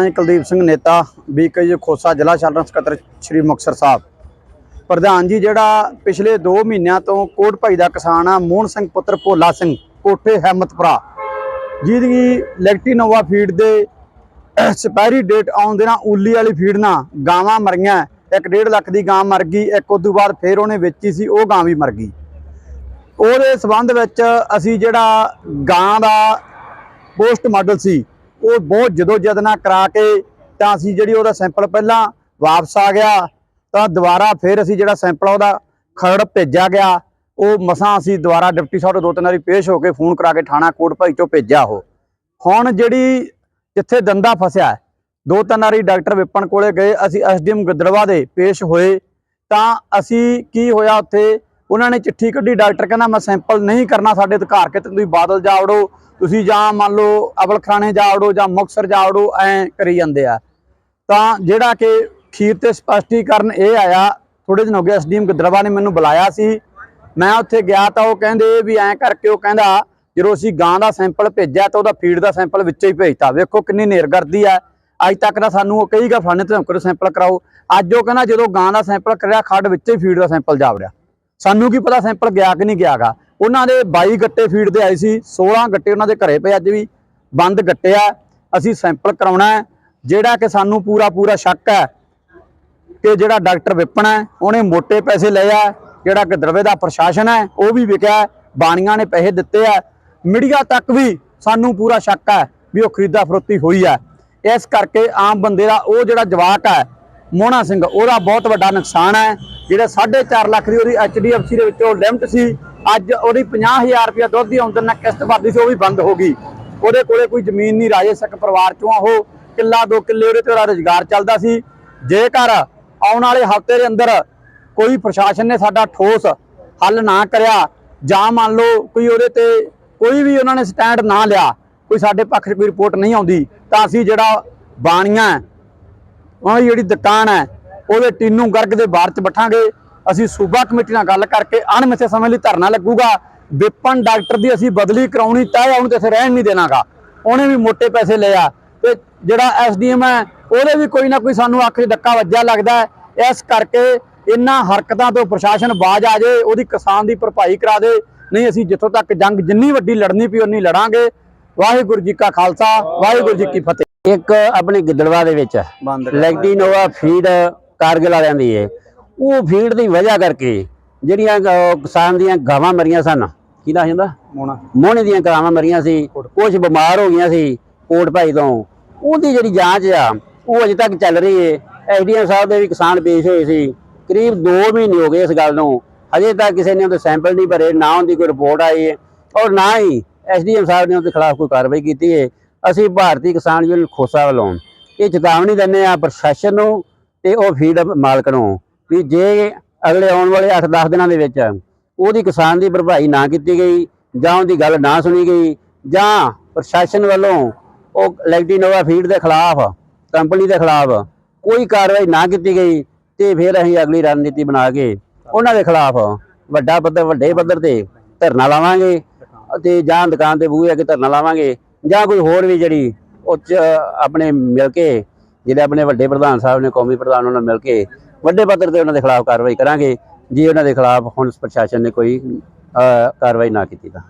ਨਾਂ ਹੈ ਕੁਲਦੀਪ ਸਿੰਘ ਨੇਤਾ ਬੀਕੇਜੀ ਖੋਸਾ ਜ਼ਿਲ੍ਹਾ ਸ਼ਾਸਨ ਸਕੱਤਰ ਸ਼੍ਰੀ ਮੁਕਤਸਰ ਸਾਹਿਬ। ਪ੍ਰਧਾਨ ਜੀ, ਜਿਹੜਾ ਪਿਛਲੇ 2 ਮਹੀਨਿਆਂ ਤੋਂ ਕੋਟ ਭਾਈ ਦਾ ਕਿਸਾਨ ਆ, ਮੋਹਨ ਸਿੰਘ ਪੁੱਤਰ ਭੋਲਾ ਸਿੰਘ, ਕੋਠੇ ਹਿੰਮਤਪੁਰਾ ਜਿਹਦੀ ਲੈਕਟੀਨੋਵਾ ਫੀਡ ਦੇ ਸਪੈਰੀ ਡੇਟ ਆਉਣ ਦੇ ਨਾਲ ਉੱਲੀ ਵਾਲੀ ਫੀਡ ਨਾਲ ਗਾਵਾਂ ਮਰੀਆਂ ਇੱਕ 1.5 ਲੱਖ ਦੀ ਗਾਂ ਮਰ ਗਈ, ਇੱਕ ਉਦੋਂ ਬਾਅਦ ਫੇਰ ਉਹਨੇ ਵੇਚੀ ਸੀ, ਉਹ ਗਾਂ ਵੀ ਮਰ ਗਈ। ਉਹਦੇ ਸਬੰਧ ਵਿੱਚ ਅਸੀਂ ਜਿਹੜਾ ਗਾਂ ਦਾ ਪੋਸਟ ਮਾਡਲ ਸੀ ਉਹ ਬਹੁਤ ਜਦੋਜਦ ਨਾਲ ਕਰਾ ਕੇ ਤਾਂ ਅਸੀਂ ਜਿਹੜੀ ਉਹਦਾ ਸੈਂਪਲ ਪਹਿਲਾਂ ਵਾਪਸ ਆ ਗਿਆ, ਤਾਂ ਦੁਬਾਰਾ ਫਿਰ ਅਸੀਂ ਜਿਹੜਾ ਸੈਂਪਲ ਉਹਦਾ ਖਰੜ ਭੇਜਿਆ ਗਿਆ। ਉਹ ਮਸਾਂ ਅਸੀਂ ਦੁਬਾਰਾ ਡਿਪਟੀ ਸਾਹਿਬ ਤੋਂ ਦੋ ਤਿੰਨ ਵਾਰੀ ਪੇਸ਼ ਹੋ ਕੇ ਫੋਨ ਕਰਾ ਕੇ ਥਾਣਾ ਕੋਟ ਭਾਈ ਚੋਂ ਭੇਜਿਆ ਉਹ। ਹੁਣ ਜਿਹੜੀ ਜਿੱਥੇ ਦੰਦਾ ਫਸਿਆ, ਦੋ ਤਿੰਨ ਵਾਰੀ ਡਾਕਟਰ ਵਿਪਨ ਕੋਲੇ ਗਏ, ਅਸੀਂ ਐਸਡੀਐਮ ਗਿੱਦੜਵਾ ਦੇ ਪੇਸ਼ ਹੋਏ, ਤਾਂ ਅਸੀਂ ਕੀ ਹੋਇਆ ਉੱਥੇ ਉਹਨਾਂ ਨੇ ਚਿੱਠੀ ਕੱਢੀ, ਡਾਕਟਰ ਕਹਿੰਦਾ, ਮੈਂ ਸੈਂਪਲ ਨਹੀਂ ਕਰਨਾ ਸਾਡੇ ਅਧਿਕਾਰ ਕਿਤੇ ਤੁਸੀਂ ਬਾਦਲ ਜਾਵੜੋ ਤੁਸੀਂ ਜਾਂ ਮੰਨ ਲਓ ਅਬਲ ਖਰਾਣੇ ਜਾਵੜੋ ਜਾਂ ਮੁਕਸਰ ਜਾਵੜੋ ਐ ਕਰੀ ਜਾਂਦੇ ਆ। ਤਾਂ ਜਿਹੜਾ ਕਿ ਖੀਰ ਤੇ ਸਪਸ਼ਟੀਕਰਨ ਇਹ ਆਇਆ ਥੋੜੇ ਦਿਨ ਹੋ ਗਏ, ਐਸਡੀਐਮ ਗਦਰਵਾ ਨੇ ਮੈਨੂੰ ਬੁਲਾਇਆ ਸੀ। ਮੈਂ ਉੱਥੇ ਗਿਆ ਤਾਂ ਉਹ ਕਹਿੰਦੇ ਵੀ ਐਂ ਕਰਕੇ ਉਹ ਕਹਿੰਦਾ, ਜਦੋਂ ਅਸੀਂ ਗਾਂ ਦਾ ਸੈਂਪਲ ਭੇਜਿਆ ਤਾਂ ਉਹਦਾ ਫੀਡ ਦਾ ਸੈਂਪਲ ਵਿੱਚੇ ਹੀ ਭੇਜਤਾ। ਵੇਖੋ ਕਿੰਨੀ ਨੇਰਗਰਦੀ ਹੈ ਅੱਜ ਤੱਕ ਤਾਂ ਸਾਨੂੰ ਉਹ ਕਹੀਗਾ, ਫਲਾਣੇ ਤੋਂ ਸੈਂਪਲ ਕਰਾਓ। ਅੱਜ ਉਹ ਕਹਿੰਦਾ, ਜਦੋਂ ਗਾਂ ਦਾ ਸੈਂਪਲ ਕਰਿਆ, ਖੱਡ ਵਿੱਚੇ ਹੀ ਫੀਡ ਦਾ ਸੈਂਪਲ ਜਾ ਵੜਿਆ। ਸਾਨੂੰ ਕੀ ਪਤਾ ਸੈਂਪਲ ਗਿਆ ਕਿ ਨਹੀਂ ਗਿਆਗਾ। ਉਹਨਾਂ ਦੇ 22 ਗੱਟੇ ਫੀਡ ਦੇ ਆਏ ਸੀ 16 ਗੱਟੇ ਉਹਨਾਂ ਦੇ ਘਰੇ ਪਏ ਅੱਜ ਵੀ, ਬੰਦ ਗੱਟੇ ਆ, ਅਸੀਂ ਸੈਂਪਲ ਕਰਾਉਣਾ ਹੈ। ਜਿਹੜਾ ਕਿ ਸਾਨੂੰ ਪੂਰਾ ਪੂਰਾ ਸ਼ੱਕ ਹੈ ਕਿ ਜਿਹੜਾ ਡਾਕਟਰ ਵਿਪਣ ਹੈ, ਉਹਨੇ ਮੋٹے ਪੈਸੇ ਲਏ ਆ, ਜਿਹੜਾ ਕਿ ਦਰਵੇ ਦਾ ਪ੍ਰਸ਼ਾਸਨ ਹੈ, ਉਹ ਵੀ ਵਿਕਿਆ ਬਾਣੀਆਂ ਨੇ ਪੈਸੇ ਦਿੱਤੇ ਆ। ਮੀਡੀਆ ਤੱਕ ਵੀ ਸਾਨੂੰ ਪੂਰਾ ਸ਼ੱਕ ਹੈ ਵੀ ਉਹ ਖਰੀਦਾ ਫਰੋਤੀ ਹੋਈ ਹੈ। ਇਸ ਕਰਕੇ ਆਮ ਬੰਦੇ ਦਾ ਉਹ ਜਿਹੜਾ ਜਵਾਕ ਹੈ ਮੋਹਣਾ ਸਿੰਘ, ਉਹਦਾ ਬਹੁਤ ਵੱਡਾ ਨੁਕਸਾਨ ਹੈ। ਜਿਹੜੇ 4.5 ਲੱਖ ਦੀ ਉਹਦੀ ਐਚਡੀਐਫਸੀ ਦੇ ਵਿੱਚੋਂ ਲਿਮਟ ਸੀ, ਅੱਜ ਉਹਦੀ 50000 ਰੁਪਇਆ ਦੁੱਧ ਦੀ ਆਮਦਨ ਨਾਲ ਕਿਸ਼ਤ ਭਰਦੀ ਸੀ, ਉਹ ਵੀ ਬੰਦ ਹੋ ਗਈ। ਉਹਦੇ ਕੋਲੇ ਕੋਈ ਜ਼ਮੀਨ ਨਹੀਂ ਰਾਜੇ ਸਿੱਖ ਪਰਿਵਾਰ ਚੋਂ ਉਹ ਕਿੱਲਾ ਦੋ ਕਿੱਲੇ ਉਹਦੇ ਤੇ ਉਹਦਾ ਰੁਜ਼ਗਾਰ ਚੱਲਦਾ ਸੀ। ਜੇਕਰ ਆਉਣ ਵਾਲੇ ਹਫ਼ਤੇ ਦੇ ਅੰਦਰ ਕੋਈ ਪ੍ਰਸ਼ਾਸਨ ਨੇ ਸਾਡਾ ਠੋਸ ਹੱਲ ਨਾ ਕਰਿਆ, ਜਾਂ ਮੰਨ ਲਓ ਕੋਈ ਉਹਦੇ ਤੇ ਕੋਈ ਵੀ ਉਹਨਾਂ ਨੇ ਸਟੈਂਡ ਨਾ ਲਿਆ, ਕੋਈ ਸਾਡੇ ਪੱਖ 'ਚ ਕੋਈ ਰਿਪੋਰਟ ਨਹੀਂ ਆਉਂਦੀ, ਤਾਂ ਅਸੀਂ ਜਿਹੜਾ ਬਾਣੀਆਂ ਉਹਨਾਂ ਦੀ ਜਿਹੜੀ ਦੁਕਾਨ ਹੈ, ਉਹਦੇ ਟੀਨੂ ਗਰਗ ਦੇ ਬਾਹਰ 'ਚ ਬੈਠਾਂਗੇ। ਅਸੀਂ ਸੂਬਾ ਕਮੇਟੀ ਨਾਲ ਗੱਲ ਕਰਕੇ ਅਣਮਿੱਥੇ ਸਮੇਂ ਲਈ ਧਰਨਾ ਲੱਗੂਗਾ। ਵਿਪਨ ਡਾਕਟਰ ਦੀ ਅਸੀਂ ਬਦਲੀ ਕਰਾਉਣੀ ਤੈਅ ਉਹਨੂੰ ਤੇ ਇੱਥੇ ਰਹਿਣ ਨਹੀਂ ਦੇਣਾਗਾ। ਉਹਨੇ ਵੀ ਮੋٹے ਪੈਸੇ ਲਏ ਆ ਤੇ ਜਿਹੜਾ ਐਸਡੀਐਮ ਹੈ, ਉਹਦੇ ਵੀ ਕੋਈ ਨਾ ਕੋਈ ਸਾਨੂੰ ਅੱਖ 'ਚ ਡੱਕਾ ਵੱਜਿਆ ਲੱਗਦਾ ਇਸ ਕਰਕੇ ਇਹਨਾਂ ਹਰਕਤਾਂ ਤੋਂ ਪ੍ਰਸ਼ਾਸਨ ਬਾਜ ਆ ਜੇ ਉਹਦੀ ਕਿਸਾਨ ਦੀ ਭਰਪਾਈ ਕਰਾ ਦੇ। ਨਹੀਂ, ਅਸੀਂ ਜਿੱਥੋਂ ਤੱਕ ਜੰਗ ਜਿੰਨੀ ਵੱਡੀ ਲੜਨੀ ਪਈ, ਉਨੀ ਲੜਾਂਗੇ। ਵਾਹਿਗੁਰੂ ਜੀ ਕਾ ਖਾਲਸਾ, ਵਾਹਿਗੁਰੂ ਜੀ ਕੀ ਫਤਿਹ। ਇੱਕ ਆਪਣੇ ਗਿੱਦੜਵਾ ਦੇ ਵਿੱਚ ਲੈਕਟੀਨੋਵਾ ਫੀਡ ਕਾਰਗਿਲ ਵਾਲਿਆਂ ਦੀ ਹੈ ਉਹ ਫੀਡ ਦੀ ਵਜ੍ਹਾ ਕਰਕੇ ਜਿਹੜੀਆਂ ਕਿਸਾਨ ਦੀਆਂ ਗਾਵਾਂ ਮਰੀਆਂ ਸਨ। ਕਿਹਦਾ ਜਾਂਦਾ ਮੋਣਾ। ਮੋਹਣੇ ਦੀਆਂ ਗਾਵਾਂ ਮਰੀਆਂ ਸੀ। ਕੁਝ ਬਿਮਾਰ ਹੋ ਗਈਆਂ ਸੀ ਕੋਟ ਭਾਈ ਤੋਂ। ਉਹਦੀ ਜਿਹੜੀ ਜਾਂਚ ਆ ਉਹ ਅਜੇ ਤੱਕ ਚੱਲ ਰਹੀ ਹੈ ਐਸਡੀਐਮ ਸਾਹਿਬ ਦੇ ਵੀ ਕਿਸਾਨ ਪੇਸ਼ ਹੋਏ ਸੀ। ਕਰੀਬ 2 ਮਹੀਨੇ ਹੋ ਗਏ ਇਸ ਗੱਲ ਨੂੰ। ਅਜੇ ਤੱਕ ਕਿਸੇ ਨੇ ਉਹਦੇ ਸੈਂਪਲ ਨਹੀਂ ਭਰੇ ਨਾ ਉਹਦੀ ਕੋਈ ਰਿਪੋਰਟ ਆਈ ਹੈ ਔਰ ਨਾ ਹੀ ਐਸਡੀਐਮ ਸਾਹਿਬ ਨੇ ਉਹਦੇ ਖਿਲਾਫ ਕੋਈ ਕਾਰਵਾਈ ਕੀਤੀ ਹੈ ਅਸੀਂ ਭਾਰਤੀ ਕਿਸਾਨ ਯੂਨੀਅਨ ਖੋਸਾ ਵੱਲੋਂ ਇਹ ਚੇਤਾਵਨੀ ਦਿੰਦੇ ਆ ਪ੍ਰਸ਼ਾਸਨ ਨੂੰ ਤੇ ਉਹ ਫੀਡ ਮਾਲਕ ਨੂੰ ਵੀ ਜੇ ਅਗਲੇ ਆਉਣ ਵਾਲੇ 8-10 ਦਿਨਾਂ ਦੇ ਵਿੱਚ ਉਹਦੀ ਕਿਸਾਨ ਦੀ ਭਰਪਾਈ ਨਾ ਕੀਤੀ ਗਈ ਜਾਂ ਉਹਦੀ ਗੱਲ ਨਾ ਸੁਣੀ ਗਈ ਜਾਂ ਪ੍ਰਸ਼ਾਸਨ ਵੱਲੋਂ ਉਹ ਲੈਕਟੀਨੋਵਾ ਫੀਡ ਦੇ ਖਿਲਾਫ, ਕੰਪਨੀ ਦੇ ਖਿਲਾਫ ਕੋਈ ਕਾਰਵਾਈ ਨਾ ਕੀਤੀ ਗਈ ਤੇ ਫਿਰ ਅਸੀਂ ਅਗਲੀ ਰਣਨੀਤੀ ਬਣਾ ਕੇ ਉਹਨਾਂ ਦੇ ਖਿਲਾਫ ਵੱਡਾ ਪੱਧਰ, ਵੱਡੇ ਪੱਧਰ ਤੇ ਧਰਨਾ ਲਾਵਾਂਗੇ ਤੇ ਜਾਂ ਦੁਕਾਨ ਤੇ ਬੂਹੇ ਅੱਗੇ ਧਰਨਾ ਲਾਵਾਂਗੇ ਜਾਂ ਕੋਈ ਹੋਰ ਵੀ ਜਿਹੜੀ ਉੱਚ ਆਪਣੇ ਮਿਲ ਕੇ, ਜਿਹੜੇ ਆਪਣੇ ਵੱਡੇ ਪ੍ਰਧਾਨ ਸਾਹਿਬ ਨੇ, ਕੌਮੀ ਪ੍ਰਧਾਨ ਉਹਨਾਂ ਨਾਲ ਮਿਲ ਕੇ, ਵੱਡੇ ਪੱਧਰ ਤੇ ਉਹਨਾਂ ਦੇ ਖਿਲਾਫ ਕਾਰਵਾਈ ਕਰਾਂਗੇ। ਜੇ ਉਹਨਾਂ ਦੇ ਖਿਲਾਫ ਹੁਣ ਪ੍ਰਸ਼ਾਸਨ ਨੇ ਕੋਈ ਕਾਰਵਾਈ ਨਾ ਕੀਤੀ ਤਾਂ।